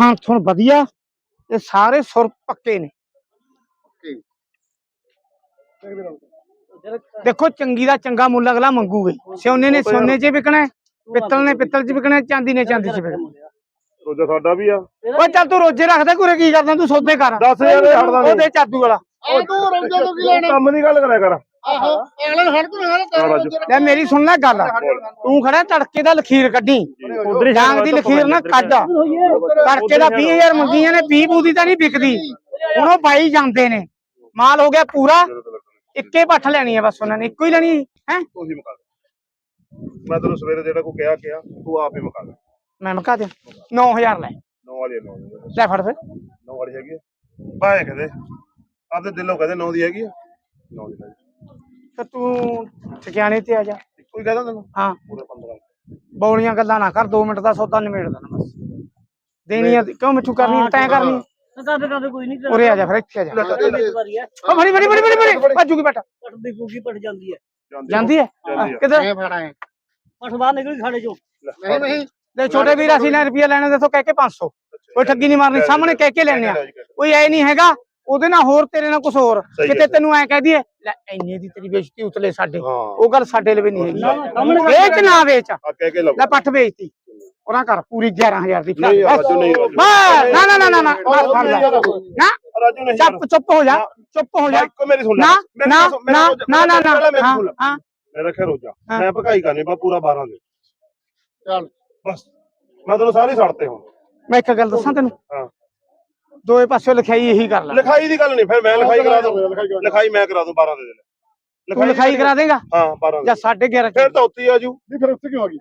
ਥਾਂ ਥੁਣ ਵਧੀਆ ਤੇ ਸਾਰੇ ਸੁਰ ਪੱਕੇ ਨੇ। ਦੇਖੋ ਚੰਗੀ ਦਾ ਚੰਗਾ ਮੁੱਲ ਅਗਲਾ ਮੰਗੂਗੇ। ਸੋਨੇ ਨੇ ਸੋਨੇ 'ਚ ਵਿਕਣਾ ਹੈ, ਪਿੱਤਲ ਨੇ ਪਿੱਤਲ 'ਚ ਵਿਕਣਾ ਹੈ, ਚਾਂਦੀ ਨੇ ਚਾਂਦੀ 'ਚ ਵਿਕਣਾ। ਰੋਜਾ ਸਾਡਾ ਵੀ ਆ। ਓਏ ਚੱਲ ਤੂੰ ਰੋਜੇ ਰੱਖਦਾ ਕੁਰੇ ਕੀ ਕਰਦਾ? ਤੂੰ ਸੌਦੇ ਕਰ। 10000 ਦੇ ਛੱਡ ਦਾਂਗੇ। ਉਹਦੇ ਚਾਦੂ ਵਾਲਾ। ਤੂੰ ਰੋਜਾ ਤੋਂ ਕੀ ਲੈਣਾ? ਕੰਮ ਦੀ ਗੱਲ ਕਰਿਆ ਕਰ। ਆਹੋ ਹੜ ਤੂੰ। ਲੈ ਮੇਰੀ ਸੁਣ ਲੈ ਗੱਲ। ਤੂੰ ਖੜਾ ਤੜਕੇ ਦਾ ਲਖੀਰ ਕੱਢੀ। ਡਾਂਗ ਦੀ ਲਖੀਰ ਨਾ ਕੱਢ। ਤੜਕੇ ਦਾ 20000 ਮੰਗੀਆਂ ਨੇ 20 ਬੂਦੀ ਤਾਂ ਨਹੀਂ ਵਿਕਦੀ। ਹੁਣ ਉਹ ਬਾਈ ਜਾਂਦੇ ਨੇ। ਮਾਲ ਹੋ ਗਿਆ ਪੂਰਾ। ਇੱਕੇ ਪੱਠ ਲੈਣੀ ਹੈ ਬਸ ਉਹਨਾਂ ਨੇ ਇੱਕੋ ਹੀ ਲੈਣੀ ਹੈ? ਤੁਸੀਂ ਮੁਕਾ ਦੇ। ਮੈਂ ਤੈਨੂੰ ਸਵੇਰੇ ਜਿਹੜਾ ਕੋ ਕਿਹਾ ਕਿਹਾ ਤੂੰ ਆਪ ਹੀ ਮੁਕਾ ਦੇ। ਮੈਂ ਮਕਾ ਦੇ 9000 ਲੈ। ਨੌ ਵਾਲੀ ਨੌ ਲੈ ਫੜ ਫਿਰ। ਨੌ ਵਾਲੀ ਹੈਗੀ ਬਾਏ ਕਹਦੇ। ਆਪਦੇ ਦਿਲੋਂ ਕਹਦੇ ਨੌ ਦੀ ਹੈਗੀ ਆ। ਨੌ ਦੀ ਲੈ। ਜਾ। ਤੇ ਤੂੰ ਠਿਕਾਣੇ ਤੇ ਆ ਜਾ। ਕੋਈ ਕਹਦਾ ਤੈਨੂੰ ਹਾਂ। ਪੂਰੇ 15 ਬੌਲੀਆਂ ਗੱਲਾਂ ਨਾ ਕਰ 2 ਮਿੰਟ ਦਾ ਸੌਦਾ ਨਿਮੇੜ ਦੇਣਾ ਬਸ। ਦੇਣੀ ਆ ਕਿਉਂ ਮਿੱਠੂ ਕਰਨੀ ਤੈਂ ਕਰਨੀ। ਕਰਦੇ ਕਰਦੇ ਕੋਈ ਨਹੀਂ ਉਰੇ ਆ ਜਾ ਫਿਰ ਇੱਥੇ ਆ ਜਾ। ਵਾਰੀ ਹੈ ਓ ਫੜੀ ਫੜੀ ਫੜੀ ਫੜੀ ਫੜੀ। ਭੱਜੂਗੀ ਬੇਟਾ ਪਟਦੀ ਕੂਗੀ ਪਟ ਜਾਂਦੀ ਹੈ ਜਾਂਦੀ ਹੈ ਜਾਂਦੀ ਆ। ਕਿਧਰ? ਮੈਂ ਫੜਾ ਹੈ ਪਟ ਬਾਹਰ ਨਿਕਲ ਖਾੜੇ ਚੋਂ ਨਹੀਂ ਨਹੀਂ। ਤੇ ਛੋਟੇ ਵੀਰ ਅਸੀਂ ਨੇ ਰੁਪਿਆ ਲੈਣੇ ਦੱਸੋ ਕਹਿ ਕੇ 500 ਕੋਈ ਠੱਗੀ ਨਹੀਂ ਮਾਰਨੀ ਸਾਹਮਣੇ ਕਹਿ ਕੇ ਲੈਣੇ ਆ। ਕੋਈ ਐ ਨਹੀਂ ਹੈਗਾ ਉਹਦੇ ਨਾਲ ਹੋਰ ਤੇਰੇ ਨਾਲ ਕੁਝ ਹੋਰ। ਸਹੀ ਕਿਤੇ ਹੈ। ਤੈਨੂੰ ਐ ਕਹਿ ਦਈਏ ਲੈ ਇੰਨੇ ਦੀ ਤੇਰੀ ਬੇਇੱਜ਼ਤੀ ਉਤਲੇ ਸਾਡੇ ਹਾਂ। ਉਹ ਗੱਲ ਸਾਡੇ ਲਈ ਨਹੀਂ ਹੈਗੀ। ਵੇਚ ਨਾ ਵੇਚ। ਆ ਕਹਿ ਕੇ ਲਓ ਲੈ ਪੱਠ ਵੇਚਤੀ। ਉਹਨਾਂ ਕਰ ਪੂਰੀ 11000 ਦੀ ਨਹੀਂ ਰਾਜੂ ਨਹੀਂ ਰਾਜੂ। ਬਸ, ਨਾ ਨਾ ਨਾ ਨਾ ਨਾ ਬਸ ਫੜ ਲੈ। ਨਾ ਰਾਜੂ ਨਹੀਂ ਚੁੱਪ ਚੁੱਪ ਹੋ ਜਾ ਚੁੱਪ ਹੋ ਜਾ। ਇੱਕੋ ਮੇਰੀ ਸੁਣ ਲੈ। ਨਾ ਨਾ ਨਾ ਰੋਜ਼ਾ- ਨਾ ਨਾ ਨਾ ਲੈ। ਹਾਂ। ਮੈਂ ਰੱਖਿਆ ਰੋਜਾ ਹਾਂ। ਮੈਂ ਭਕਾਈ ਕਰਨੀ ਬਾ ਪੂਰਾ 12 ਦੇ। ਚੱਲ। ਬਸ। ਮੈਂ ਤੈਨੂੰ ਸਾਰੇ ਛੱਡਤੇ ਹੁਣ। ਮੈਂ ਇੱਕ ਗੱਲ ਦੱਸਾਂ ਤੈਨੂੰ? ਹਾਂ। ਦੋਏ ਪਾਸੇ ਲਿਖਾਈ ਇਹੀ ਕਰ ਲੈ। ਲਿਖਾਈ ਦੀ ਗੱਲ ਨਹੀਂ ਫਿਰ ਮੈਂ ਲਿਖਾਈ ਕਰਾ ਦੂੰ। ਲਿਖਾਈ ਮੈਂ ਕਰਾ ਦੂੰ 12 ਦੇ ਦੇ ਤੂੰ ਲਿਖਾਈ ਕਰਾ ਦੇਗਾ? ਹਾਂ 12 ਜਾਂ ਦੇ 11.5 ਫਿਰ ਤਾਂ ਉੱਤੀ ਆ ਜੂ। ਨਹੀਂ ਫਿਰ ਉੱਥੇ ਕਿਉਂ ਆ ਗਈ?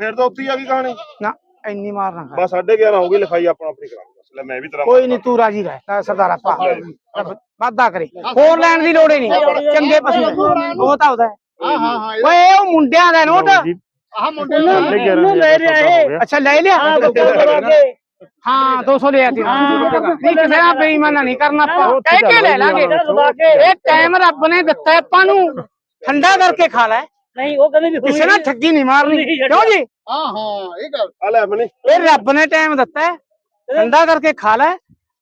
ਫਿਰ ਤਾਂ ਉੱਤੀ ਆ ਗਈ ਕਹਾਣੀ। ਨਾ ਇੰਨੀ ਮਾਰ ਨਾ ਬਸ 11.5 ਹੋ ਗਈ ਲਿਖਾਈ ਆਪਣਾ ਆਪਣੀ ਕਰਾ ਬਸ ਲੈ ਮੈਂ ਵੀ ਤੇਰਾ ਕੋਈ ਨਹੀਂ ਤੂੰ ਰਾਜੀ ਰਹਿ। ਤਾਂ ਸਰਦਾਰਾ ਪਾ ਵਾਦਾ ਕਰੇ। ਹੋਰ ਲੈਣ ਦੀ ਲੋੜ ਹੀ ਨਹੀਂ। ਚੰਗੇ ਪਸ਼ੂ। ਉਹ ਤਾਂ ਉਹਦਾ ਹੈ। ਹਾਂ ਹਾਂ ਓਏ ਉਹ ਮੁੰਡਿਆਂ ਦਾ ਨੋਟ ਆਹ ਮੁੰਡੇ ਨੂੰ ਲੈ ਰਿਹਾ ਇਹ। ਅੱਛਾ ਲੈ ਲਿਆ। ਹਾਂ 200 ਲਿਆ ਤੀ ਨਹੀਂ ਕਿਸੇ ਨਾਲ ਬੇਈਮਾਨਾ ਨਹੀਂ ਕਰਨਾ ਆਪਾਂ। ਕਹਿ ਕੇ ਲੈ ਲਾਂਗੇ। ਇਹ ਟਾਈਮ ਰੱਬ ਨੇ ਦਿੱਤਾ ਆਪਾਂ ਨੂੰ ਠੰਡਾ ਕਰਕੇ ਖਾ ਲੈ। ਨਹੀਂ ਉਹ ਕਹਿੰਦੇ ਵੀ ਕਿਸੇ ਨਾਲ ਠੱਗੀ ਨਹੀਂ ਮਾਰਨੀ। ਕਿਉਂ ਜੀ? ਹਾਂ ਹਾਂ ਇਹ ਗੱਲ। ਆ ਲੈ ਆਪਣੀ। ਇਹ ਰੱਬ ਨੇ ਟਾਈਮ ਦਿੱਤਾ ਠੰਡਾ ਕਰਕੇ ਖਾ ਲੈ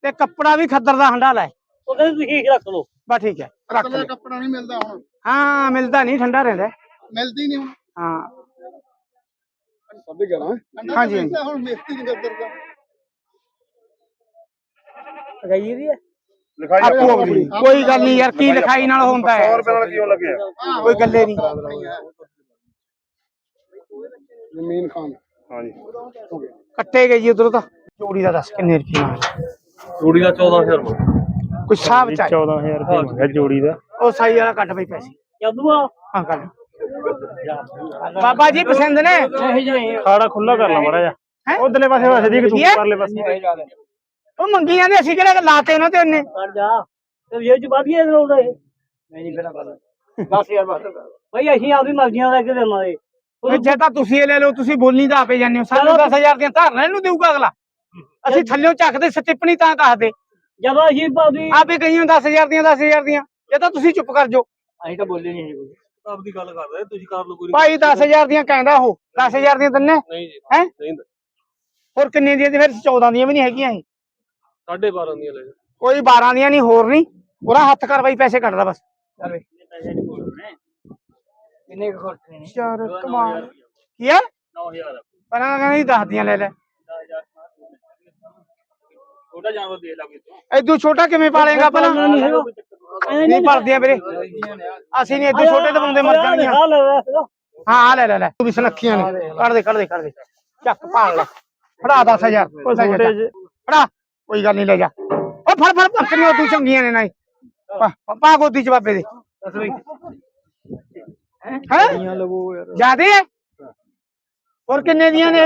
ਤੇ ਕੱਪੜਾ ਵੀ ਖੱਦਰ ਦਾ ਹੰਡਾ ਲੈ। ਉਹ ਕਹਿੰਦੇ ਤੁਸੀਂ ਰੱਖ ਲਓ। ਬਸ ਠੀਕ ਹੈ ਰੱਖ ਕੱਪੜਾ ਲੈ ਕੱਪੜਾ ਨਹੀਂ ਮਿਲਦਾ ਹੁਣ। ਹਾਂ ਮਿਲਦਾ ਨਹੀਂ ਠੰਡਾ ਰਹਿੰਦਾ। ਮਿਲਦੀ ਨਹੀਂ ਹੁਣ। ਹਾਂ। ਸਭੇ ਹਾਂਜੀ, ਹਾਂਜੀ। ਹੁਣ ਮਿਲਦੀ ਨਹੀਂ ਗੱਦਰ ਦਾ ਗਈ ਦੀ ਹੈ? ਲਿਖਾਈ ਆਪੋ ਆਪਣੀ ਕੋਈ ਗੱਲ ਨਹੀਂ ਯਾਰ ਕੀ ਲਿਖਾਈ ਨਾਲ ਹੁੰਦਾ 100 ਹੈ? ਰੁਪਏ ਨਾਲ ਕਿਉਂ ਲੱਗਿਆ ਕੋਈ ਗੱਲੇ ਨਹੀਂ। ਜ਼ਮੀਨ ਖਾਨ। ਹਾਂਜੀ। ਕੱਟੇ ਗਏ ਜੀ ਉਧਰੋਂ ਤਾਂ। ਚੋਰੀ ਦਾ ਦੱਸ ਕਿੰਨੇ ਰੁਪਏ ਨਾਲ? ਜੋੜੀ ਦਾ 14000 ਰੁਪਏ। ਕੋਈ ਸਾਹਬ ਚਾਹੀ 14000 ਰੁਪਏ ਮੰਗਿਆ ਜੋੜੀ ਦਾ। ਉਹ ਸਾਈ ਵਾਲਾ ਕੱਟ ਬਈ ਪੈਸੇ। ਜਦੋਂ ਆ ਹਾਂ ਕੱਢ ਬਾਬਾ ਜੀ ਪਸੰਦ ਨੇ? ਖਾੜਾ ਖੁੱਲਾ ਕਰ ਲਾ ਮੜਾ ਜਾ ਹੈਂ? ਉਧਰਲੇ ਪਾਸੇ ਵਸੇ ਦੀ ਤੂੰ ਕੀ ਹੈ? ਪਰਲੇ ਪਾਸੇ। ਉਹ ਮੰਗੀ ਜਾਂਦੇ ਅਸੀਂ ਕਿਹੜਾ ਲਾਤੇ ਉਹਨਾਂ ਤੇ ਉਹਨੇ? ਕਰ ਜਾ। ਤੇ ਇਹ ਚ ਬਾਦੀ ਰੋਡ ਹੈ ਮੈਂ ਨਹੀਂ ਫਿਰ ਕਰ 10000 ਬਸ ਭਾਈ ਅਸੀਂ ਆਪਦੀ ਮਰਜ਼ੀਆਂ ਲੈ ਕੇ ਦੇਵਾਂਗੇ ਵੀ ਜੇ ਤਾਂ ਤੁਸੀਂ ਇਹ ਲੈ ਲਓ ਤੁਸੀਂ ਬੋਲਣੀ ਤਾਂ ਆਪੇ ਜਾਂਦੇ ਹੋ। ਸਾਨੂੰ 10000 ਦੀਆਂ ਧਾਰਨਾ ਇਹਨੂੰ ਦੇਊਗਾ ਅਗਲਾ। ਅਸੀਂ ਥੱਲਿਓਂ ਚੱਕਦੇ ਸਟਿੱਪਣੀ ਤਾਂ ਕਹਦੇ ਜਦੋਂ ਅਸੀਂ ਆਪਦੀ ਆਪੇ ਕਹੀਆਂ 10000 ਦੀਆਂ 10000 ਦੀਆਂ। ਇਹ ਤਾਂ ਤੁਸੀਂ ਚੁੱਪ ਕਰ ਜਾਓ। ਅਸੀਂ ਤਾਂ ਬੋਲੇ ਨਹੀਂ ਕੁਝ ਆਪਦੀ ਗੱਲ ਕਰ ਰਹੇ ਤੁਸੀਂ ਕਰ ਲਓ ਕੋਈ ਭਾਈ 10000 ਦੀਆਂ ਕਹਿੰਦਾ ਉਹ। 10000 ਦੀਆਂ ਦਿੰਨੇ ਨਹੀਂ ਜੀ ਹੈ? ਨਹੀਂ ਹੋਰ ਕਿੰਨੇ ਦੀਆਂ ਤੇ ਫਿਰ 14 ਦੀਆਂ ਵੀ ਨਹੀਂ ਹੈਗੀਆਂ ਇਹ। 12.5 ਦੀਆਂ ਲੈ ਜਾ। ਕੋਈ 12 ਦੀਆਂ ਨਹੀਂ ਹੋਰ ਨਹੀਂ। ਉਹਦਾ ਹੱਥ ਕਰ ਬਾਈ ਪੈਸੇ ਕੱਢ ਲੈ ਬਸ। ਚੱਲ ਵੇ ਕਿੰਨੇ ਕੁ ਖਰਚੇ ਨੇ? ਯਾਰ ਕਮਾਲ। ਕੀ ਯਾਰ 9000 ਪਹਿਲਾਂ ਕਹਿੰਦਾ ਸੀ 10 ਦੀਆਂ ਲੈ ਲੈ। ਛੋਟਾ ਜਾਨਵਰ ਦੇ ਲਾ ਕੋਈ ਐਦੂ ਛੋਟਾ ਕਿਵੇਂ ਪਾਲੇਗਾ ਪਹਿਲਾਂ? ਨਹੀਂ ਪਾਲਦੀਆਂ ਵੀਰੇ। ਅਸੀਂ ਨਹੀਂ ਐਦੂ ਛੋਟੇ ਤੇ ਬੰਦੇ ਮਰ ਜਾਣਗੀਆਂ। ਹਾਲ ਹਾਂ ਆ ਲੈ ਲੈ ਲੈ। ਤੂੰ ਵੀ ਸੁਨੱਖੀਆਂ ਨੇ। ਕੱਢ ਦੇ ਕੱਢ ਦੇ ਕੱਢ ਦੇ। ਚੱਕ ਪਾਲ ਲੈ। ਫੜਾ 10000 ਉਹ ਛੋਟੇ ਫੜਾ। ਕੋਈ ਗੱਲ ਨਹੀਂ ਲੈ ਜਾ। ਉਹ ਫੜ ਫੜ ਬੱਕਰੀਆਂ ਤੂੰ ਚੰਗੀਆਂ ਨੇ ਨਹੀਂ ਪਾ- ਪਾ ਗੋਦੀ ਚ ਬਾਬੇ ਦੇ। ਹੈ? ਜਿਆਦੇ ਹੈ ਹੋਰ ਕਿੰਨੇ ਦੀਆਂ ਨੇ?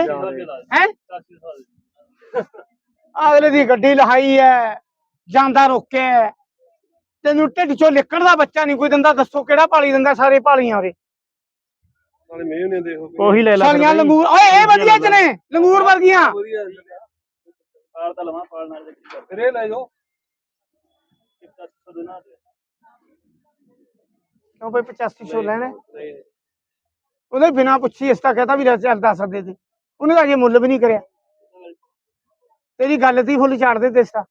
ਹੈ? ਅਗਲੇ ਦੀ ਗੱਡੀ ਲਹਾਈ ਹੈ ਜਾਂਦਾ ਰੋਕਿਆ ਹੈ। ਤੈਨੂੰ ਢਿੱਡ ਚੋਂ ਲਿਕਣ ਦਾ ਬੱਚਾ ਨਹੀਂ ਕੋਈ ਦਿੰਦਾ ਦੱਸੋ ਕਿਹੜਾ ਪਾਲੀ ਦਿੰਦਾ ਸਾਰੇ ਪਾਲੀਆਂ ਉਰੇ ਨਾਲੇ ਮੇਹ ਨੇ ਦੇਖੋ ਉਹੀ ਲੈ ਲਾ ਸਾਲੀਆਂ ਲੰਗੂਰ ਓਏ ਇਹ ਵਧੀਆ ਚ ਨੇ ਲੰਗੂਰ। ਵਰਗੀਆਂ। ਪਾਲ ਤਾਂ ਲਵਾਂ ਪਾਲ ਨਾਲ ਫਿਰ ਇਹ ਲੈ ਜਾਓ। ਕਿਉਂ ਬਈ 8500 ਲੈਣਾ? ਉਹਨੇ ਬਿਨਾ ਪੁੱਛੀ ਇਸ ਤਾਂ ਕਹਤਾ ਵੀ ਚੱਲ ਦੱਸ ਦੇ ਦੇ। ਉਹਨੇ ਤਾਂ ਅਜੇ ਮੁੱਲ ਵੀ ਨਹੀਂ ਕਰਿਆ। ਤੇਰੀ ਗੱਲ ਤੀ ਫੁੱਲ ਛਾੜਦੇ ਦੇਸਤਾ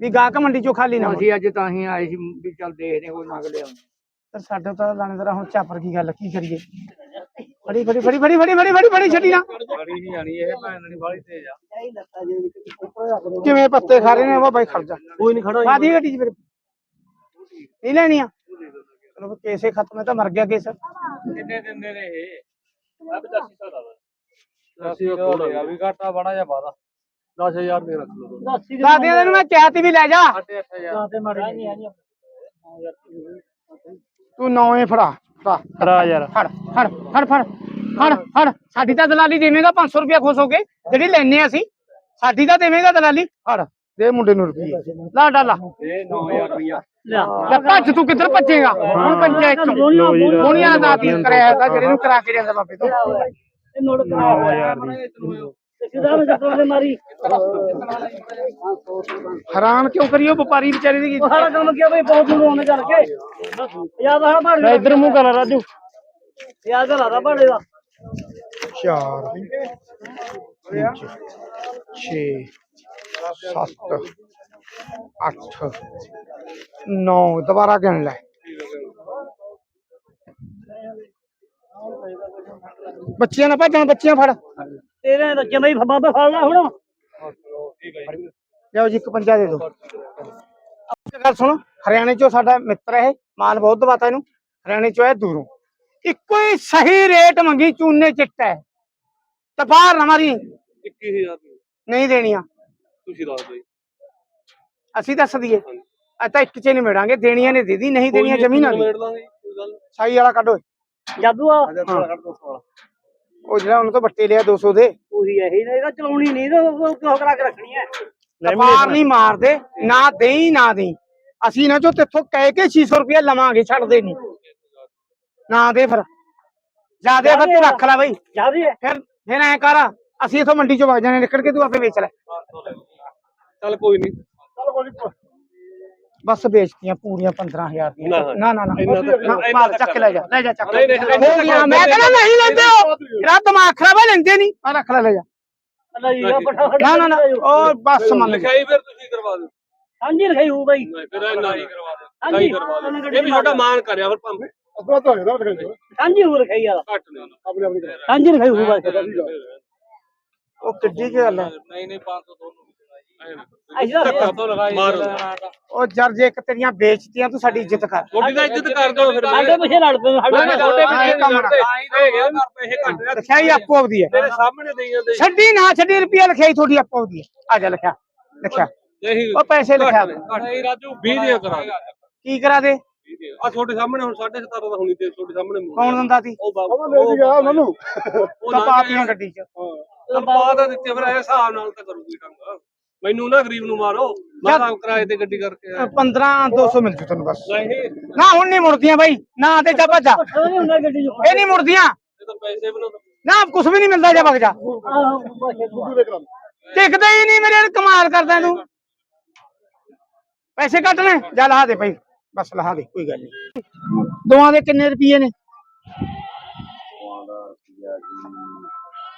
ਵੀ ਗਾਹਕ ਮੰਡੀ ਚੋਂ ਖਾਲੀ ਨਾ। ਅਸੀਂ ਅੱਜ ਤਾਂ ਹੀ ਆਏ ਸੀ ਵੀ ਚੱਲ ਦੇਖਦੇ ਕੋਈ ਨਗ ਲਿਆਉਂਦੇ ਪਰ ਸਾਡੇ ਤਾਂ ਲਾਣੇਦਾਰਾ ਹੁਣ ਚਾਪਰ ਕੀ ਗੱਲ ਕੀ ਕਰੀਏ? ਫੜੀ ਫੜੀ ਫੜੀ ਫੜੀ ਫੜੀ ਫੜੀ ਫੜੀ ਫੜੀ ਛੱਡੀ ਨਾ। ਬੜੀ ਨਹੀਂ ਆਣੀ ਇਹ ਭੈਣ ਨਹੀਂ ਬਾਲੀ ਤੇਜ਼ ਆ। ਕਿਵੇਂ ਪੱਤੇ ਖਾ ਰਹੇ ਨੇ ਉਹ ਬਾਈ ਖਰਚਾ ਕੋਈ ਨਹੀਂ ਖੜਾ ਬਾਦੀ ਗੱਡੀ ਚ ਮੇਰੇ ਨਹੀਂ ਲੈਣੀ ਆ? ਚਲੋ ਫਿਰ ਕੇਸੇ ਖਤਮ ਹੈ ਤਾਂ ਮਰ ਗਿਆ ਕੇਸ। ਕਿੰਨੇ ਦਿੰਦੇ ਨੇ ਇਹ? ਮੈਂ 85 ਸਾਲ ਦਾ ਅਸੀਂ ਉਹ ਥੋੜਾ ਵੀ ਘਾਟਾ ਬੜਾ ਜਾਂ ਵਾਦਾ। 10000 ਦੇ ਰੱਖ ਲਓ। ਦਾਦਿਆਂ ਨੂੰ ਮੈਂ ਕਿਹਾ ਤੀ ਵੀ ਲੈ ਜਾ। 8000 ਤੇ ਮਾੜੀ ਨਹੀਂ ਆਣੀ ਤੂੰ ਨੌਵੇਂ ਫੜਾ। ਫੜਾ ਖਰਾ ਯਾਰ। ਫੜ ਫੜ ਫੜ ਫੜ ਫੜ ਫੜ ਸਾਡੀ ਤਾਂ ਦਲਾਲੀ ਦੇਵੇਂਗਾ 500 ਰੁਪਇਆ ਖੁਸ਼ ਹੋ ਕੇ ਜਿਹੜੀ ਲੈਣੇ ਅਸੀਂ ਸਾਡੀ ਤਾਂ ਦੇਵੇਂਗਾ ਦਲਾਲੀ। ਫੜ ਦੇ ਮੁੰਡੇ ਨੂੰ ਰੁਪਈਏ। ਲਾ ਡਾਲਾ ਇਹ 9000 ਰੁਪਇਆ ਲੈ ਭੱਜ ਤੂੰ ਕਿੱਧਰ ਭੱਜੇਗਾ? ਹੁਣ ਪੰਚਾਇਤ ਚ। ਸੋਹਣੀਆਂ ਦਾ ਕਰਾਇਆ ਤਾਂ ਜਿਹੜੇ ਨੂੰ ਕਰਾ ਕੇ ਜਾਂਦਾ ਬਾਬੇ ਤੋਂ। ਇਹ ਨੋਟ ਕਰਾ। ਯਾਰ ਸਿੱਧਾ ਮੈਂ ਚੱਕਰ ਦੇ ਮਾਰੀ ਹੈਰਾਨ ਕਿਉਂ ਕਰੀਓ ਵਪਾਰੀ ਵਿਚਾਰੇ ਦੀ ਉਹ ਸਾਰਾ ਕੰਮ ਕਿਹਾ ਬਈ ਬਹੁਤ ਦੂਰ ਆਉਣੇ ਚੱਲ ਕੇ ਯਾਦ ਆ ਭਾੜੇ ਇੱਧਰ ਮੂੰਹ ਕਰ ਰਾਜੂ ਯਾਦ ਆ ਲਾ ਭਾੜੇ ਦਾ ਚਾਰ ਪੰਜ ਛੇ ਸੱਤ ਅੱਠ ਨੌ ਦੁਬਾਰਾ ਗਿਣ ਲੈ ਬੱਚਿਆਂ ਨਾ ਭੱਜਣ ਬੱਚਿਆਂ ਫੜ ਤੇਰੇ ਤਾਂ ਜਮੇ ਹੀ ਬਾਬਾ ਫੜ ਲੈ ਹੁਣ। ਲਿਆਓ ਜੀ ਇੱਕ ਪੰਜਾ ਦੇ ਦਿਓ। ਇੱਕ ਗੱਲ ਸੁਣੋ ਹਰਿਆਣੇ ਚੋਂ ਸਾਡਾ ਮਿੱਤਰ ਹੈ ਮਾਲ ਬਹੁਤ ਦਵਾਤਾ ਇਹਨੂੰ। ਹਰਿਆਣੇ ਚੋਂ ਹੈ ਦੂਰੋਂ। ਇੱਕੋ ਹੀ ਸਹੀ ਰੇਟ ਮੰਗੀ ਚੂਨੇ ਚਿੱਟਾ ਹੈ। ਤੇ ਬਾਹਰ ਨਾ ਮਾਰੀ। 21000 ਨਹੀਂ ਦੇਣੀਆਂ। ਤੁਸੀਂ ਦੱਸ ਦਿਓ ਅਸੀਂ ਦੱਸ ਦਈਏ। ਅੱਜ ਤਾਂ ਇੱਕ ਚ ਨਹੀਂ ਮਿਲਾਂਗੇ ਦੇਣੀਆਂ ਨੇ ਦੇ ਦੀ ਨਹੀਂ ਦੇਣੀਆਂ ਜ਼ਮੀਨਾਂ ਗੱਲ ਸਾਈ ਵਾਲਾ ਕੱਢੋ। ਜਾਦੂ ਆ। ਉਹ ਜਿਹੜਾ ਉਹਨੂੰ ਤੋਂ ਬੱਟੇ ਲਿਆ 200 ਦੇ। ਉਹੀ ਇਹੀ ਨਾ ਇਹਦਾ ਚਲਾਉਣੀ ਨਹੀਂ ਤਾਂ ਉਹ ਕਿਉਂ ਕਰਾ ਕੇ ਰੱਖਣੀ ਹੈ ਵਪਾਰ ਨਹੀਂ ਮਾਰਦੇ ਨਾ ਦੇਈ ਨਾ ਦੇਈ। ਅਸੀਂ ਨਾ ਜੋ ਤੇਥੋਂ ਕਹਿ ਕੇ 600 ਰੁਪਏ ਲਵਾਂਗੇ ਛੱਡਦੇ ਨਹੀਂ। ਨਾ ਦੇ ਫਿਰ। ਜਿਆਦੇ ਫਿਰ ਤੂੰ ਰੱਖ ਲੈ ਬਈ। ਹੈ ਫਿਰ ਫਿਰ ਐ ਕਰ ਅਸੀਂ ਇਥੋਂ ਮੰਡੀ ਚੋਂ ਵਗ ਜਾਣੇ ਨਿਕਲ ਕੇ ਤੂੰ ਆਪੇ ਵੇਚ ਲੈ। ਚੱਲ ਕੋਈ ਨਹੀਂ ਬਸ ਵੇਚਤੀਆਂ ਪੂਰੀਆਂ 15000 ਦੀਆਂ। ਨਾ, ਨਾ ਨਾ ਨਾ ਨਾ, ਤਾਂ ਚੱਕ ਲੈ ਜਾ ਲੈ ਜਾ ਚੱਕ ਨਹੀਂ, ਨਹੀਂ, ਮੈਂ ਕਹਿੰਦਾ ਨਹੀਂ ਲੈਂਦੇ ਹੋ ਤੇਰਾ ਦਿਮਾਗ ਖਰਾਬ ਹੈ ਲੈਂਦੇ ਨਹੀਂ। ਆ ਰੱਖ ਲੈ ਲੈ ਜਾ। ਨਾ ਨਾ ਨਾ ਉਹ ਬਸ ਮੰਨ ਲਿਖਾਈ ਫਿਰ ਤੁਸੀਂ ਕਰਵਾ ਦਿਓ। ਹਾਂਜੀ ਲਿਖਾਈ ਹੋ ਬਾਈ। ਨਹੀਂ ਫਿਰ ਇਹ ਨਾ ਹੀ ਕਰਵਾ ਦਿਓ। ਹਾਂਜੀ। ਨਹੀਂ ਕਰਵਾ ਦਿਓ। ਇਹ ਵੀ ਛੋਟਾ ਮਾਨ ਕਰਿਆ ਫਿਰ ਦਿਓ। ਹਾਂਜੀ ਹੋ ਲਿਖਾਈ ਆ ਘੱਟ ਨਹੀਂ ਆਪਣੀ ਆਪਣੀ। ਹਾਂਜੀ ਲਿਖਾਈ ਹੋ ਬਾਈ ਉਹ ਕਿੱਡੀ ਗੱਲ ਹੈ। ਨਹੀਂ ਨਹੀਂ 500 ਦੋਨੋਂ ਮਾਰੋ। ਉਹ ਜਰ ਜੇ ਇੱਕ ਤੇਰੀਆਂ ਵੇਚਤੀਆਂ ਤੂੰ ਸਾਡੀ ਇੱਜ਼ਤ ਕਰ। ਥੋੜੀ ਤਾਂ ਇੱਜ਼ਤ ਕਰ ਦਿਓ ਫਿਰ ਸਾਡੇ ਪਿੱਛੇ ਲੜ ਪਏ ਸਾਡੇ। ਛੋਟੇ ਹਾਂ, ਪਿੱਛੇ ਕੰਮ ਇਹ ਗਿਆ ਨਾ ਪੈਸੇ ਘੱਟ ਰਿਹਾ ਲਿਖਾਈ ਆਪੋ ਆਪਦੀ ਹੈ ਤੇਰੇ ਸਾਹਮਣੇ ਦੇਈ ਜਾਂਦੇ। ਛੱਡੀ ਨਾ ਛੱਡੀ ਰੁਪਿਆ ਲਿਖਾਈ ਤੁਹਾਡੀ ਆਪੋ ਆਪਦੀ ਹੈ ਆ ਜਾ ਲਿਖਿਆ ਲਿਖਿਆ। ਉਹ ਪੈਸੇ ਲਿਖਿਆ। ਨਹੀਂ ਰਾਜੂ 20 ਦੀਆਂ ਕਰਾ ਕੀ ਕਰਾ ਦੇ? ਆ ਤੁਹਾਡੇ ਸਾਹਮਣੇ ਹੁਣ 17.5 ਦਾ ਹੋਣੀ ਤੇ ਤੁਹਾਡੇ ਸਾਹਮਣੇ ਕੌਣ ਦਿੰਦਾ ਸੀ? ਉਹ ਬਾਬਾ। ਉਹ ਲੈ ਗਿਆ ਉਹਨਾਂ ਨੂੰ। ਉਹ ਤਾਂ ਪਾਤੀਆਂ ਗੱਡੀ 'ਚ। ਪਾ ਤਾਂ ਦਿੱਤੇ ਫਿਰ ਇਹ ਹਿਸਾਬ ਨਾਲ ਤਾਂ ਕਰੂਗੀ ਟੰਗ ਮੈਨੂੰ ਨਾ ਗਰੀਬ ਨੂੰ ਮਾਰੋ। ਮੈਂ ਤਾਂ ਕਿਰਾਏ ਤੇ ਗੱਡੀ ਕਰਕੇ ਆਇਆ। 15 200 ਮਿਲ ਜੂ ਤੈਨੂੰ ਬਸ। ਨਹੀਂ। ਨਾ ਹੁਣ ਨਹੀਂ ਮੁੜਦੀਆਂ ਬਾਈ। ਨਾ ਤੇ ਜਾ ਭੱਜਾ ਚ ਇਹ ਨਹੀਂ ਮੁੜਦੀਆਂ। ਇਹ ਤਾਂ ਪੈਸੇ ਬਣਾ ਨਾ ਕੁਝ ਵੀ ਨਹੀਂ ਮਿਲਦਾ ਜਾ ਭੱਜ ਜਾ। ਟਿਕਦਾ ਹੀ ਨਹੀਂ ਮੇਰੇ ਕਮਾਲ ਕਰਦਾ ਤੂੰ। ਪੈਸੇ ਕੱਟ ਲੈ। ਜਾ ਲਹਾ ਦੇ ਭਾਈ। ਬਸ ਲਹਾ ਦੇ। ਕੋਈ ਗੱਲ ਨਹੀਂ। ਦੋਵਾਂ ਦੇ ਕਿੰਨੇ ਰੁਪਏ ਨੇ?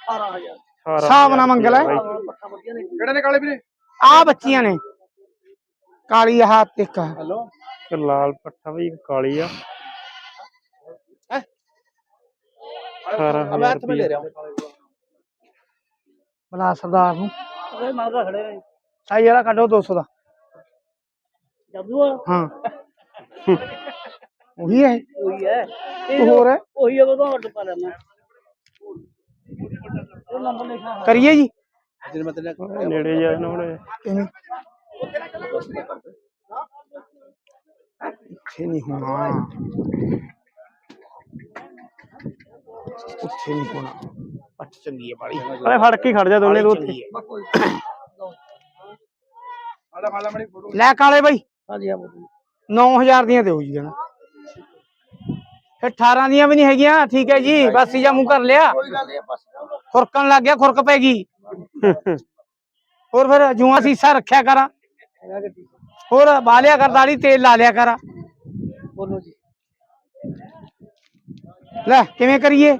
18000 ਹਿਸਾਬ ਨਾ ਮੰਗ ਲੈ। ਕਿਹੜੇ ਨੇ ਕਾਲੇ ਵੀਰੇ? ਆ ਬੱਚੀਆਂ ਨੇ। ਕਾਲੀ ਤੇ ਇੱਕ। ਆਹ। ਇੱਕ ਲਾਲ ਪੱਠਾ ਵੀ ਕਾਲੀ ਆ। ਬਲਾ ਸਰਦਾਰ ਨੂੰ। ਉਹ ਮੰਗਦਾ ਖੜੇ ਨੇ ਸਾਈ ਵਾਲਾ ਕੱਢੋ 200 ਦਾ। ਜਾਦੂ ਆ। ਹਾਂ। ਉਹੀ ਹੈ। ਉਹੀ ਹੈ। ਤੂੰ ਹੋਰ ਹੈ। ਉਹੀ ਹੈ ਉਹ ਅੱਡ ਪਾ ਲੈਣਾ ਉਹ ਨੰਬਰ ਲਿਖਾ ਕਰੀਏ ਜੀ ਨੇੜੇ ਜਾ ਨਾ ਹੁਣ ਕਿਵੇਂ ਇੱਥੇ ਨਹੀਂ ਹੋਣਾ। ਉੱਥੇ ਨਹੀਂ ਹੋਣਾ। ਪੱਟ ਚੰਗੀ ਹੈ ਬਾੜੀ ਅਰੇ ਫੜ ਕੇ ਹੀ ਖੜ ਜਾ ਦੋਨੇ ਤੂੰ ਉੱਥੇ ਚੰਗੀ ਹੈ। ਆਲਾ ਮਾਲਾ ਮਣੀ ਫੋਟੋ ਲੈ ਕਾਲੇ ਬਾਈ। ਹਾਂਜੀ ਆ 9000 ਦੀਆਂ ਦਿਓ ਜੀ ਜਣਾ। ਫਿਰ 18 ਦੀਆਂ ਵੀ ਨਹੀਂ ਹੈਗੀਆਂ ਠੀਕ ਹੈ ਜੀ ਬਸ ਜਾਂ ਮੂੰਹ ਕਰ ਲਿਆ। ਖੁਰਕਣ ਲੱਗ ਗਿਆ ਖੁਰਕ ਪੈ ਗਈ। ਹੋਰ ਫਿਰ ਜੂਆਂ ਸੀਸਾ ਰੱਖਿਆ ਕਰ ਹੋਰ ਬਾਲਿਆ ਕਰ ਦਾੜੀ ਤੇਲ ਲਾ ਲਿਆ ਕਰ ਬੋਲੋ ਜੀ ਲੈ ਕਿਵੇਂ ਕਰੀਏ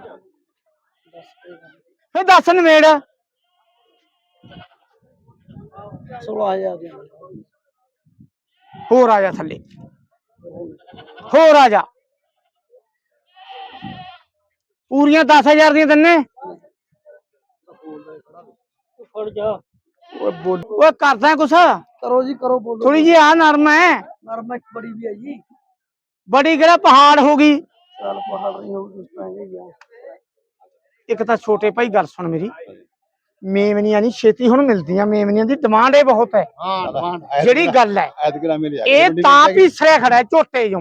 ਫੇ ਦੱਸ ਨਵੇੜ 16000 ਦੇ ਹੋਰ ਆ ਜਾ ਥੱਲੇ ਹੋਰ ਆ ਜਾ ਪੂਰੀਆਂ 10000 ਦੀਆਂ ਦਿੰਨੇ ਫੜ ਜਾ। ਓਏ ਬੋਲ। ਓਏ ਕਰਦਾ ਕੁਛ? ਕਰੋ ਜੀ ਕਰੋ ਬੋਲੋ ਥੋੜੀ ਜੀ ਆ ਨਰਮ ਹੈ ਨਰਮਾ ਇੱਕ ਬੜੀ ਵੀ ਹੈ ਜੀ ਬੜੀ ਕਿਹੜਾ ਪਹਾੜ ਹੋ ਗਈ। ਚੱਲ ਪਹਾੜ ਨਹੀਂ ਹੀ ਆ ਇੱਕ ਤਾਂ ਛੋਟੇ ਭਾਈ ਗੱਲ ਸੁਣ ਮੇਰੀ। ਮੇਮਨੀਆਂ ਨਹੀਂ ਛੇਤੀ ਹੁਣ ਮਿਲਦੀਆਂ ਮੇਮਨੀਆਂ ਦੀ ਡਿਮਾਂਡ ਇਹ ਬਹੁਤ ਹੈ ਹਾਂ ਡਿਮਾਂਡ ਜਿਹੜੀ ਗੱਲ ਹੈ ਐਤਕਰਾ ਮਿਲ ਜਾ ਇਹ ਤਾਂ ਪੀਸਰਿਆ ਖੜਾ ਹੈ ਝੋਟੇ ਜੋ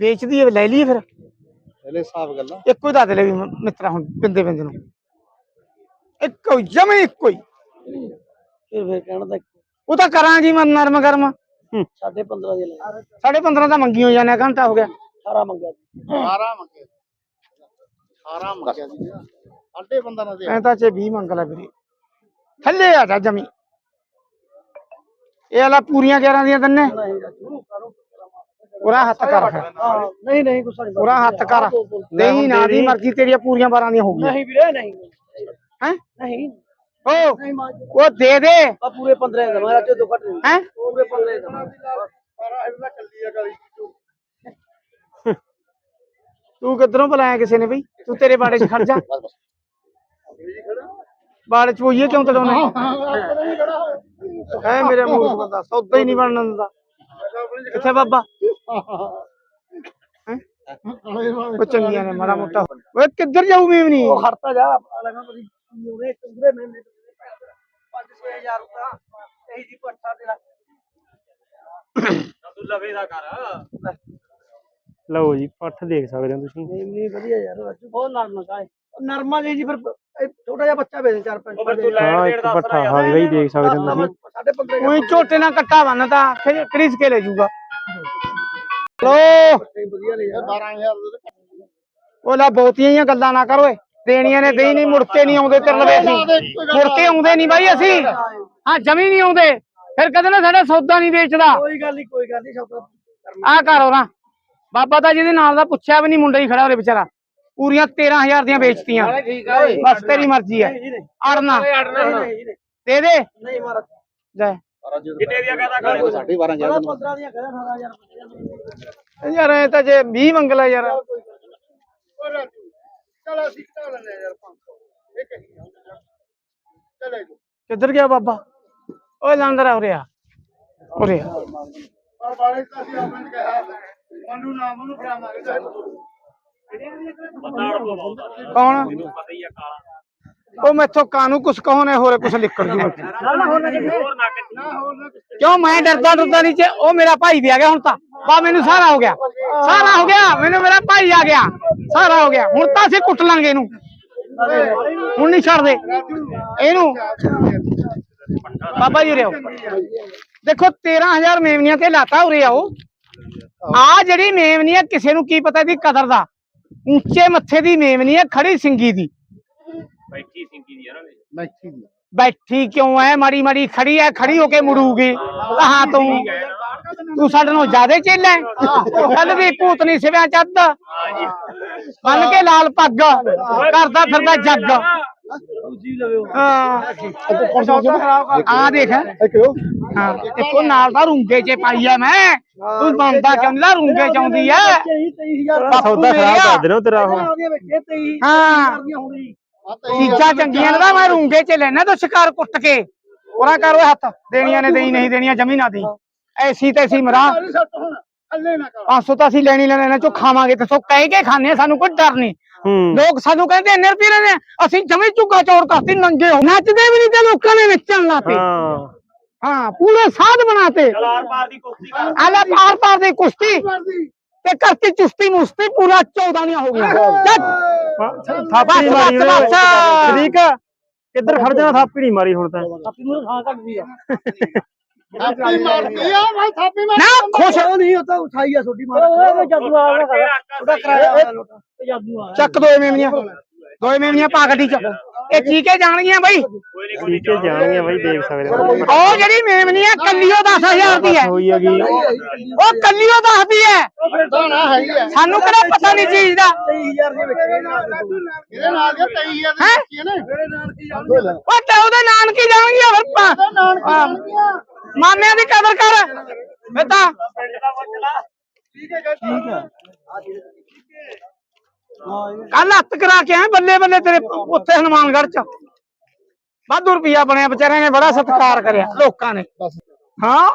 ਵੇਚਦੀ ਲੈ ਲਈ ਫਿਰ। ਇਹਲੇ ਸਾਫ਼ ਗੱਲਾਂ। ਇੱਕੋ ਹੀ ਦੱਸ ਦੇ ਵੀ ਮ- ਮਿੱਤਰਾ ਹੁਣ ਪਿੰਦੇ ਪਿੰਦੇ ਨੂੰ। ਇੱਕੋ ਜਮੇ ਇੱਕੋ ਹੀ। ਫਿਰ ਫਿਰ ਕਹਿਣ ਦਾ ਉਹ ਤਾਂ ਕਰਾਂਗੀ ਮੈਂ ਨਰਮ ਗਰਮ। ਸਾਢੇ 15 ਦੇ ਲੈ 15 ਮੰਗੀ ਹੋ ਜਾਣਾ ਘੰਟਾ ਹੋ ਗਿਆ। 18 ਮੰਗਿਆ ਸੀ। 18 ਮੰਗੇ 18 ਮੰਗਿਆ ਜੀ ਅੱਡੇ ਬੰਦਾ ਨਾ ਦੇ ਐ ਤਾਂ ਚੇ 20 ਮੰਗ ਲੈ ਵੀਰੇ। ਥੱਲੇ ਆ ਜਾ ਜਮੀ। ਇਹ ਵਾਲਾ ਪੂਰੀਆਂ 11 ਦੀਆਂ ਤੰਨੇ। ਨਹੀਂ ਰਾਜੂ ਕਰੋ ਪੂਰਾ ਹੱਥ ਕਰ ਫਿਰ ਹਾਂ ਨਹੀਂ ਨਹੀਂ ਗੁੱਸਾ ਨਹੀਂ ਪੂਰਾ ਹੱਥ ਕਰ ਨਹੀਂ ਨਾ ਦੀ ਮਰਜ਼ੀ ਤੇਰੀਆਂ ਪੂਰੀਆਂ 12 ਦੀਆਂ ਹੋ ਗਈਆਂ ਨਹੀਂ ਵੀਰੇ ਨਹੀਂ ਹੈ ਨਹੀਂ ਓ ਨਹੀਂ ਮਾਰ ਉਹ ਦੇ ਦੇ ਆ ਪੂਰੇ 15 ਦੇ ਮਾਰਾ ਤੇ ਦੋ ਘੱਟ ਨਹੀਂ ਹੈ ਪੂਰੇ 15 ਦੇ ਸਾਰਾ ਇਹਦਾ ਕੱਲੀ ਆ ਗਲੀ ਤੂੰ ਕਿੱਧਰੋਂ ਬੁਲਾਇਆ ਕਿਸੇ ਨੇ ਬਈ ਤੂੰ ਤੇਰੇ ਬਾੜੇ 'ਚ ਖੜ ਜਾ ਬਾੜੇ ਕਿੱਥੇ ਬਾਬਾ ਹੈਂ? ਉਹ ਚੰਗੀਆਂ ਨੇ ਮਾੜਾ ਮੋਟਾ ਓਏ ਕਿੱਧਰ ਜਾਊ ਮੀਮਨੀ ਉਹ ਖੜਤਾ ਜਾ ਲਗਾ ਬੜੀ ਉਹਨੇ ਚੁੰਗਰੇ ਮੈਂ 5-6000 ਦਾ ਇਹੀ ਦੀ ਪੱਠਾ ਦੇ ਲਾ ਤੂੰ ਲਵੇ ਦਾ ਕਰ ਲਓ ਜੀ ਪੱਠ ਦੇਖ ਸਕਦੇ ਹੋ ਤੁਸੀਂ ਨਹੀਂ ਨਹੀਂ ਵਧੀਆ ਯਾਰ ਰਾਜੂ ਬਹੁਤ ਨਰਮ ਕਾ ਨਰਮਾ ਜੀ ਜੀ ਫਿਰ ਇਹ ਛੋਟਾ ਜਿਹਾ ਬੱਚਾ ਵੇਚ ਚਾਰ ਪੰਜ ਉਹ ਫਿਰ ਤੂੰ ਲੈ ਹਾਂ ਇੱਕ ਪੱਠਾ ਹਾਂ ਹੀ ਦੇਖ ਸਕਦੇ ਹੋ ਤੁਸੀਂ। ਸਾਢੇ 15 ਉਹੀ ਝੋਟੇ ਨਾਲ ਕੱਟਾ ਬੰਨਦਾ ਫਿਰ ਕ੍ਰਿਸ ਕੇ ਲੈ ਜਾਊਗਾ। ਲੋ ਵਧੀਆ ਨੇ ਯਾਰ 12000 ਦੇ ਉਹ ਲੈ ਬਹੁਤੀਆਂ ਹੀ ਗੱਲਾਂ ਨਾ ਕਰ ਓਏ। ਦੇਣੀਆਂ ਨੇ ਦੇਈ ਨਹੀਂ ਮੁੜ ਕੇ ਨਹੀਂ ਆਉਂਦੇ ਤੇਰੇ ਲਵੇ ਅਸੀਂ। ਮੁੜ ਕੇ ਆਉਂਦੇ ਨਹੀਂ ਬਾਈ ਅਸੀਂ। ਹਾਂ ਜਮੀ ਨਹੀਂ ਆਉਂਦੇ। ਫਿਰ ਕਦੇ ਨਾ ਸਾਡਾ ਸੌਦਾ ਨਹੀਂ ਵੇਚਦਾ। ਕੋਈ ਗੱਲ ਨਹੀਂ ਕੋਈ ਗੱਲ ਨਹੀਂ ਸਭ ਆ ਕਰ ਉਹਨਾਂ ਬਾਬਾ ਤਾਂ ਜਿਹਦੇ ਨਾਲ ਦਾ ਪੁੱਛਿਆ ਵੀ ਨਹੀਂ ਮੁੰਡਾ ਹੀ ਖੜਾ ਉਰੇ ਵਿਚਾਰਾ। ਪੂਰੀਆਂ 13000 ਦੀਆਂ ਵੇਚਤੀਆਂ। ਬਸ ਤੇਰੀ ਮਰਜ਼ੀ ਹੈ ਅੜਨਾ ਦੇ ਦੇ। ਨਹੀਂ ਮਾਰਾ। ਲੈ। ਕਿੰਨੇ ਦੀਆਂ ਕਹਦਾ ਕਰ 12500 15 ਦੀਆਂ ਕਰਿਆ 18000 ਯਾਰ ਇਹ ਤਾਂ ਜੇ 20 ਮੰਗ ਲੈ ਯਾਰ ਓ ਰਾਜੂ ਚਲ ਅਸੀਂ ਘਟਾ ਲੈਂਦੇ ਆ ਯਾਰ 500 ਇਹ ਕਹੀ ਜਾਂਦਾ ਚਲੇ ਜੀ ਕਿੱਧਰ ਗਿਆ ਬਾਬਾ? ਓਏ ਲੰਦਰ ਆ ਉਰੇ ਆ। ਉਰੇ ਆ। ਪਰ ਬਾਲੇ ਤਾਂ ਅਸੀਂ ਕਿਹਾ ਮਨੂੰ ਨਾਮ ਨੂੰ ਫੜਾਵਾਂਗੇ ਕੌਣ? ਉਹ ਮੈਥੋਂ ਕਾਨੂੰ ਕੁਛ ਕਹੋਨੇ ਹੋਰੇ ਕੁਛ ਲਿਖਣ ਦੀ ਬੱਚੀ ਹੋਰ ਨਾ ਕੱਢੀ ਨਾ ਹੋਰ ਨਾ ਕਿਉਂ ਮੈਂ ਡਰਦਾ ਡਰਦਾ ਨਹੀਂ ਚ ਉਹ ਮੇਰਾ ਭਾਈ ਵੀ ਆ ਗਿਆ ਹੁਣ ਤਾਂ। ਬਾ ਮੈਨੂੰ ਸਾਰਾ ਹੋ ਗਿਆ। ਸਾਰਾ ਹੋ ਗਿਆ। ਮੈਨੂੰ ਮੇਰਾ ਭਾਈ ਆ ਗਿਆ। ਸਾਰਾ ਹੋ ਗਿਆ। ਹੁਣ ਤਾਂ ਅਸੀਂ ਕੁੱਟ ਲਾਂਗੇ ਇਹਨੂੰ। ਹੁਣ ਨਹੀਂ ਛੱਡਦੇ। ਇਹਨੂੰ। ਬਾਬਾ ਜੀ ਰਿਓ ਦੇਖੋ 13000 ਮੇਵਨੀਆਂ ਤੇ ਲਾਤਾ ਉਰੇ ਆਓ। ਆ ਜਿਹੜੀ ਮੇਵਨੀ ਆ ਕਿਸੇ ਨੂੰ ਕੀ ਪਤਾ ਇਹਦੀ ਕਦਰ ਦਾ। ਉੱਚੇ ਮੱਥੇ ਦੀ ਮੇਵਨੀ ਆ ਖੜੀ ਸਿੰਗੀ ਦੀ। ਬੈਠੀ ਸਿੰਗੀ ਦੀ ਯਾਰ ਮੈਚੀ ਦੀ। ਬੈਠੀ ਕਿਉਂ ਐ? ਮਾੜੀ ਮਾੜੀ ਖੜੀ ਐ ਖੜੀ ਹੋ ਕੇ ਮੁੜੂਗੀ। ਕਹਾਂ ਤੂੰ ਤੂੰ ਸਾਡੇ ਨੂੰ ਜ਼ਿਆਦੇ ਚੇਲਾ ਕੱਲ ਦੀ ਭੂਤਨੀ ਸਿਵਿਆਂ ਚੱਦ ਬੰਨ ਕੇ ਲਾਲ ਪੱਗ ਕਰਦਾ ਫਿਰਦਾ ਜੱਗ। ਹਾਂ ਆ ਦੇਖ। ਹਾਂ। ਇੱਕੋ ਨਾਲ ਦਾ ਰੂੰਗੇ ਚ ਪਾਈ ਐ ਮੈਂ। ਤੂੰ ਬੰਦਾ ਕਿਉਂ ਨੀ ਲਾ ਰੂੰਗੇ ਚ ਆਉਂਦੀ ਐ 23000 ਬਾਪੂ ਸੌਦਾ ਖਰਾਬ ਮੇਰਿਆ। ਕਰ ਦੇਣਾ ਤੇਰਾ ਉਹ। ਉਹਦੀਆਂ ਵਿੱਚ 23 ਹਾਂ। ਦੀਆਂ ਹੋਣੀ ਚੀਜ਼ਾਂ ਚੰਗੀਆਂ ਨੇ ਤਾਂ ਮੈਂ ਰੂੰਗੇ ਚ ਲੈਣਾ ਤੂੰ ਸ਼ਿਕਾਰ ਕੁੱਟ ਕੇ। ਉਹਨਾਂ ਕਰ ਓਏ ਹੱਥ। ਦੇਣੀਆਂ ਨੇ ਦੇਈ ਨਹੀਂ ਦੇਣੀਆਂ ਜਮੀ ਨਾ ਦੀ ਐਸੀ ਮਰਾ। ਥੱਲੇ ਨਾ ਕਰ। 500 ਤਾਂ ਅਸੀਂ ਲੈਣੀ ਲੈਣੇ ਇਹਨਾਂ ਚੋਂ ਖਾਵਾਂਗੇ ਤੇ ਸੋ ਕਹਿ ਕੇ ਖਾਣੇ ਸਾਨੂੰ ਕੋਈ ਡਰ ਨਹੀਂ। ਲੋਕ ਸਾਨੂੰ ਕਹਿੰਦੇ ਇੰਨੇ ਰੁਪਏ ਲੈਣੇ ਆ, ਅਸੀਂ ਜਮੇ ਝੁੱਗਾ ਚੌੜ ਕਰਤੀ ਨੰਗੇ ਹੋ। ਨੱਚਦੇ ਵੀ ਨਹੀਂ ਤੇ ਲੋਕਾਂ ਨੇ ਨੱਚਣ ਲਾਤੇ ਹਾਂ। ਹਾਂ ਪੂਰੇ ਸਾਧ ਬਣਾਤੇ। ਆਰ ਪਾਰ ਦੀ ਕਰ। ਆਲਾ ਪਾਰ ਪਾਰ ਦੀ ਕੁਸ਼ਤੀ। ਤੇ ਕਰਤੀ ਚੁਸਤੀ ਮੁਸਤੀ ਪੂਰਾ 14 ਦੀਆਂ ਹੋ ਗਈਆਂ ਚੱਲ। ਥਾਪੀ ਮਾਰੀ। ਠੀਕ ਕਿੱਧਰ ਖੜ ਜਾਣਾ ਥਾਪੀ ਨਹੀਂ ਮਾਰੀ ਹੁਣ ਤਾਂ। ਆਪੀ ਨੂੰ ਖਾਂ ਕੱਢਦੀ ਆ। ਥਾਪੀ ਮਾਰਦੀ ਆ ਭਾਈ ਥਾਪੀ ਮਾਰ ਨਾ ਖੁਸ਼ ਉਹ ਨਹੀਂ ਉਹ ਤਾਂ ਉਠਾਈ ਆ ਛੋਟੀ ਮਾਰ ਉਹ ਜਾਦੂ ਆ ਗਿਆ ਉਹਦਾ ਕਰਾਇਆ ਹੋਇਆ ਲੋਟਾ। ਇਹ ਜਾਦੂ ਆ ਚੱਕ ਦੋਏ ਮੇਮਨੀਆਂ ਦੋਏ ਮੇਮਨੀਆਂ ਪਾ ਗੱਡੀ ਚ ਇਹ ਚੀਕੇ ਜਾਣਗੀਆਂ ਬਈ? ਠੀਕ ਹੈ ਜਾਣਗੇ ਬਾਈ ਦੇਖ ਸਕਦੇ ਹੋ। ਉਹ ਜਿਹੜੀ ਮੇਮਨੀ ਆ ਕੱਲੀ ਉਹ 10000 ਦੀ ਹੈ। ਹੋਈ ਹੈਗੀ। ਉਹ ਕੱਲੀ ਉਹ ਦੱਸਦੀ ਹੈ। ਦਾਣਾ ਹੈ ਹੀ ਹੈ। ਸਾਨੂੰ ਕਿਹੜਾ ਪਤਾ ਨਹੀਂ ਚੀਜ਼ ਦਾ। ਇਹਦੇ ਨਾਲ ਦੇ 23000 ਦੀ ਹੈਂ? ਰੱਖੀ ਹੈ ਨਾ। ਇਹਦੇ ਨਾਲ ਕੀ ਜਾਣਗੇ ਉਹ ਤੇ ਉਹਦੇ ਨਾਨਕੀ ਜਾਣਗੀਆਂ ਫਿਰ ਨਾਨਕੀ। ਜਾਣਗੀਆਂ। ਮਾਮਿਆਂ ਦੀ ਕਦਰ ਕਰ। ਮੈਂ ਠੀਕ ਹੈ ਠੀਕ ਹੈ ਕੱਲ ਹੱਥ ਕਰਾ ਕੇ ਆਏ ਬੱਲੇ ਬੱਲੇ ਤੇਰੇ ਉੱਥੇ ਹਨੂਮਾਨਗੜ੍ਹ ਚ। ਵਾਧੂ ਰੁਪਿਆ ਬਣਿਆ, ਵਿਚਾਰਿਆਂ ਨੇ ਬੜਾ ਸਤਿਕਾਰ ਕਰਿਆ, ਲੋਕਾਂ ਨੇ। ਹਾਂ।